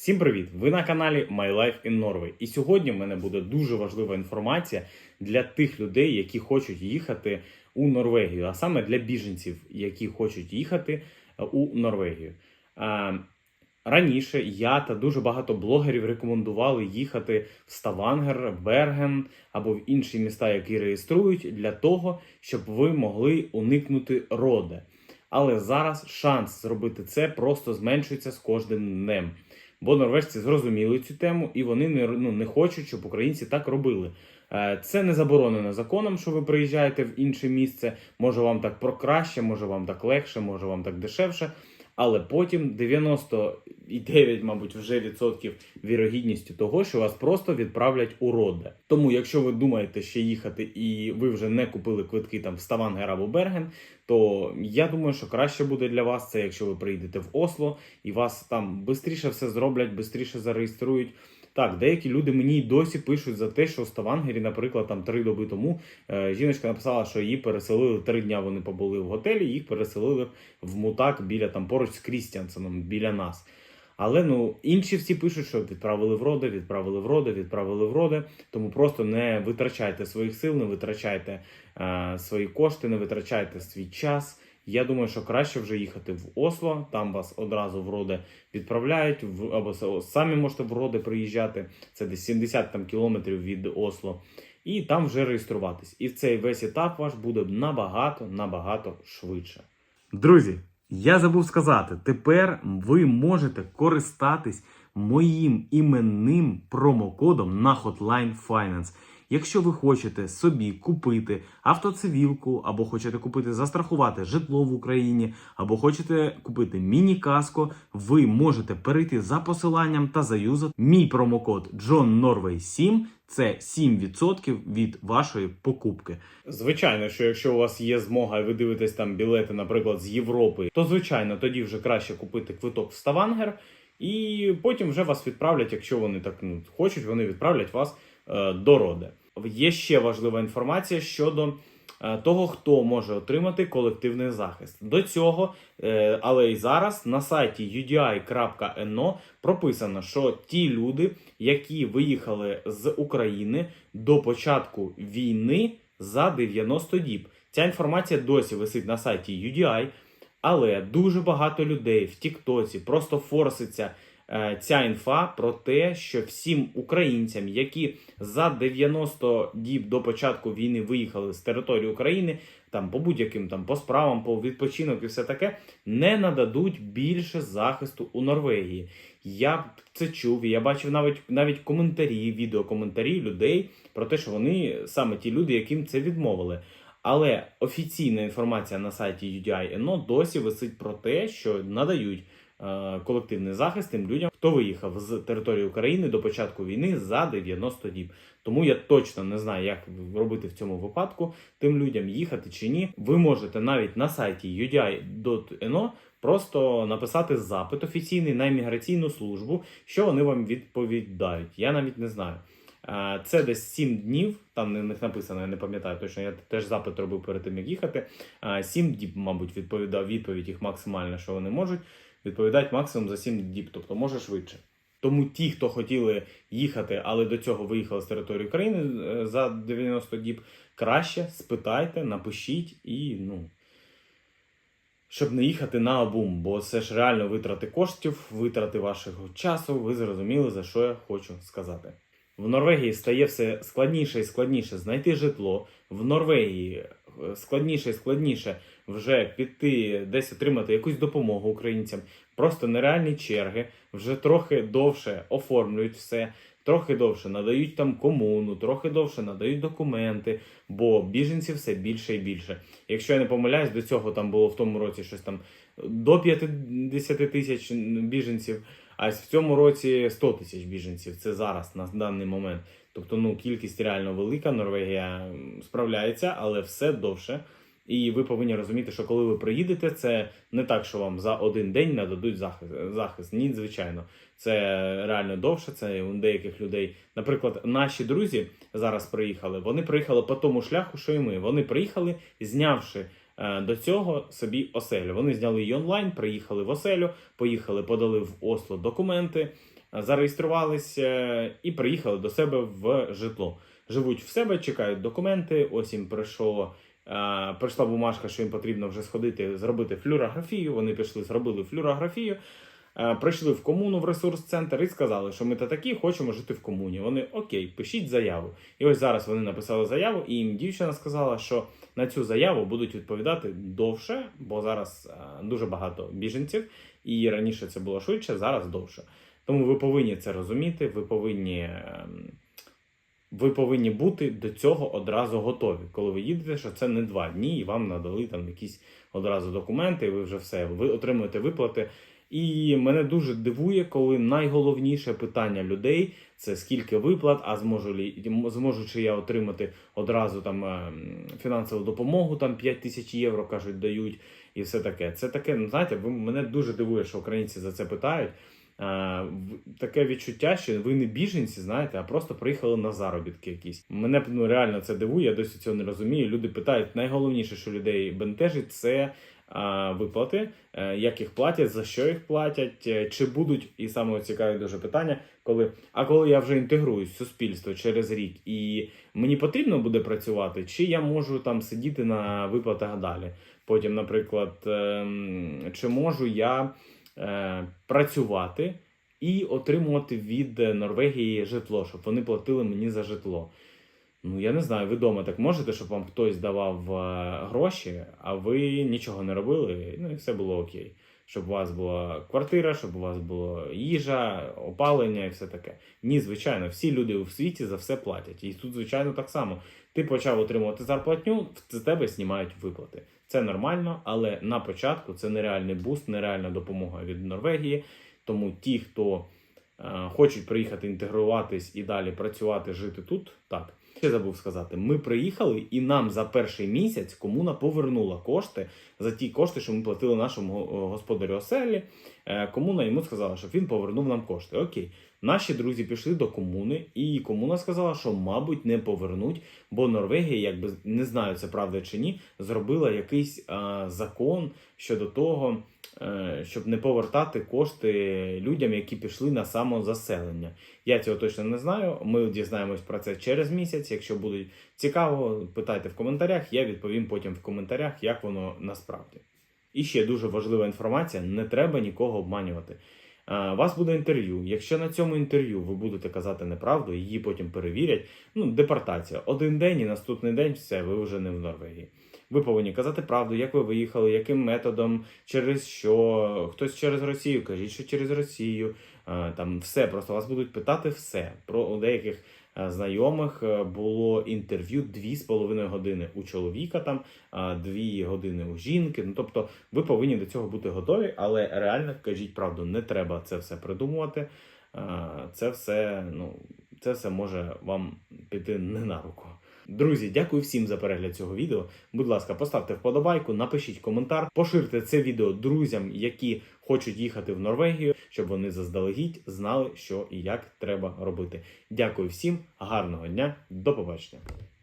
Всім привіт! Ви на каналі My Life in Norway. І сьогодні в мене буде дуже важлива інформація для тих людей, які хочуть їхати у Норвегію, а саме для біженців, які хочуть їхати е, у Норвегію. Е, Раніше я та дуже багато блогерів рекомендували їхати в Ставангер, Берген або в інші міста, які реєструють, для того, щоб ви могли уникнути роди. Але зараз шанс зробити це просто зменшується з кожним днем. Бо норвежці зрозуміли цю тему і вони не, ну, не хочуть, щоб українці так робили. Е, Це не заборонено законом, що ви приїжджаєте в інше місце. Може вам так прокраще, може вам так легше, може вам так дешевше. Але потім 99, мабуть, вже відсотків вірогідністю того, що вас просто відправлять у роде. Тому, якщо ви думаєте ще їхати і ви вже не купили квитки там в Ставангер або Берген, то я думаю, що краще буде для вас це, якщо ви приїдете в Осло і вас там швидше все зроблять, швидше зареєструють. Так, деякі люди мені й досі пишуть за те, що в Ставангері, наприклад, там три доби тому е, жіночка написала, що її переселили три дня. Вони побули в готелі, їх переселили в мутак біля там поруч з Крістіансеном, біля нас. Але ну інші всі пишуть, що відправили в роди, відправили в роди, відправили в роди. Тому просто не витрачайте своїх сил, не витрачайте е, свої кошти, не витрачайте свій час. Я думаю, що краще вже їхати в Осло. Там вас одразу в роди відправляють, в або самі можете в роди приїжджати. Це десь 70 там кілометрів від Осло. І там вже реєструватись. І цей весь етап ваш буде набагато набагато швидше. Друзі, я забув сказати, тепер ви можете користатись моїм іменним промокодом на Hotline Finance. Якщо ви хочете собі купити автоцивілку, або хочете купити застрахувати житло в Україні, або хочете купити міні-каско, ви можете перейти за посиланням та заюзати мій промокод John Norway 7 це 7% від вашої покупки. Звичайно, що якщо у вас є змога і ви дивитесь там білети, наприклад, з Європи, то звичайно тоді вже краще купити квиток в Ставангер, і потім вже вас відправлять, якщо вони так ну, хочуть, вони відправлять вас е, до роди. Є ще важлива інформація щодо е, того, хто може отримати колективний захист. До цього, е, але й зараз на сайті udi.no прописано, що ті люди, які виїхали з України до початку війни за 90 діб. Ця інформація досі висить на сайті UDI, але дуже багато людей в Тіктоці просто форситься ця інфа про те, що всім українцям, які за 90 діб до початку війни виїхали з території України, там по будь-яким там по справам, по відпочинок і все таке, не нададуть більше захисту у Норвегії. Я це чув, я бачив навіть навіть коментарі, відеокоментарі людей про те, що вони саме ті люди, яким це відмовили. Але офіційна інформація на сайті UDI.no досі висить про те, що надають е, колективний захист тим людям, хто виїхав з території України до початку війни за 90 діб. Тому я точно не знаю, як робити в цьому випадку тим людям їхати чи ні. Ви можете навіть на сайті UDI.no просто написати запит офіційний на імміграційну службу, що вони вам відповідають. Я навіть не знаю. Е, Це десь 7 днів, там на них написано, я не пам'ятаю точно, я теж запит робив перед тим, як їхати. 7 діб, мабуть, відповідав відповідь їх максимально, що вони можуть. Відповідають максимум за 7 діб, тобто може швидше. Тому ті, хто хотіли їхати, але до цього виїхали з території України е, за 90 діб, краще спитайте, напишіть і ну. Щоб не їхати на обум, бо це ж реально витрати коштів, витрати вашого часу. Ви зрозуміли, за що я хочу сказати. В Норвегії стає все складніше і складніше знайти житло. В Норвегії складніше і складніше вже піти десь отримати якусь допомогу українцям. Просто нереальні черги, вже трохи довше оформлюють все, трохи довше надають там комуну, трохи довше надають документи, бо біженців все більше і більше. Якщо я не помиляюсь, до цього там було в тому році щось там до 50 тисяч біженців. А в цьому році 100 тисяч біженців. Це зараз на даний момент. Тобто, ну кількість реально велика. Норвегія справляється, але все довше. І ви повинні розуміти, що коли ви приїдете, це не так, що вам за один день нададуть захист. захист. Ні, звичайно, це реально довше. Це у деяких людей. Наприклад, наші друзі зараз приїхали. Вони приїхали по тому шляху, що і ми. Вони приїхали, знявши е, до цього собі оселю. Вони зняли її онлайн, приїхали в оселю, поїхали, подали в Осло документи. Зареєструвались е, і приїхали до себе в житло. Живуть в себе, чекають документи. Ось їм прийшло. е, Прийшла бумажка, що їм потрібно вже сходити зробити флюорографію. Вони пішли, зробили флюорографію. Е, Прийшли в комуну в ресурс-центр і сказали, що ми та такі хочемо жити в комуні. Вони окей, пишіть заяву. І ось зараз вони написали заяву, і їм дівчина сказала, що на цю заяву будуть відповідати довше, бо зараз е, дуже багато біженців, і раніше це було швидше, зараз довше. Тому ви повинні це розуміти, ви повинні, ем, ви повинні бути до цього одразу готові. Коли ви їдете, що це не два дні, і вам надали там якісь одразу документи, і ви вже все, ви отримуєте виплати. І мене дуже дивує, коли найголовніше питання людей це скільки виплат, а зможу лі зможу чи я отримати одразу там ем, фінансову допомогу, там 5 тисяч євро кажуть, дають, і все таке. Це таке, ну знаєте, мене дуже дивує, що українці за це питають. Е, таке відчуття, що ви не біженці, знаєте, а просто приїхали на заробітки якісь. Мене ну реально це дивує, я досі цього не розумію. Люди питають, найголовніше, що людей бентежить, це виплати, е, як їх платять, за що їх платять, е, чи будуть, і саме цікаве дуже питання, коли а коли я вже інтегруюсь в суспільство через рік, і мені потрібно буде працювати, чи я можу там сидіти на виплатах далі. Потім, наприклад, ем, чи можу я е, працювати і отримувати від Норвегії житло, щоб вони платили мені за житло. Ну, я не знаю, ви вдома так можете, щоб вам хтось давав е, гроші, а ви нічого не робили, ну і все було окей. Щоб у вас була квартира, щоб у вас була їжа, опалення і все таке. Ні, звичайно, всі люди у світі за все платять. І тут, звичайно, так само. Ти почав отримувати зарплатню, з тебе знімають виплати. Це нормально, але на початку це нереальний буст, нереальна допомога від Норвегії. Тому ті, хто е, хочуть приїхати інтегруватись і далі працювати, жити тут, так. Ще забув сказати, ми приїхали, і нам за перший місяць комуна повернула кошти за ті кошти, що ми платили нашому господарю оселі. Е, Комуна йому сказала, щоб він повернув нам кошти. Окей, наші друзі пішли до комуни, і комуна сказала, що, мабуть, не повернуть, бо Норвегія, якби не знаю, це правда чи ні, зробила якийсь а, закон щодо того, е, щоб не повертати кошти людям, які пішли на самозаселення. Я цього точно не знаю. Ми дізнаємось про це через місяць. Якщо буде цікаво, питайте в коментарях. Я відповім потім в коментарях, як воно насправді. І ще дуже важлива інформація: не треба нікого обманювати. Е, вас буде інтерв'ю. Якщо на цьому інтерв'ю ви будете казати неправду, її потім перевірять. Ну, депортація. Один день і наступний день все, ви вже не в Норвегії. Ви повинні казати правду, як ви виїхали, яким методом, через що, хтось через Росію, кажіть, що через Росію. Е, Там все, просто вас будуть питати все. Про деяких знайомих е, було інтерв'ю 2,5 години у чоловіка, там 2 години у жінки. Ну тобто, ви повинні до цього бути готові, але реально кажіть правду, не треба це все придумувати. Е, Це все, ну, це все може вам піти не на руку. Друзі, дякую всім за перегляд цього відео. Будь ласка, поставте вподобайку, напишіть коментар, поширте це відео друзям, які хочуть їхати в Норвегію, щоб вони заздалегідь знали, що і як треба робити. Дякую всім, гарного дня, до побачення.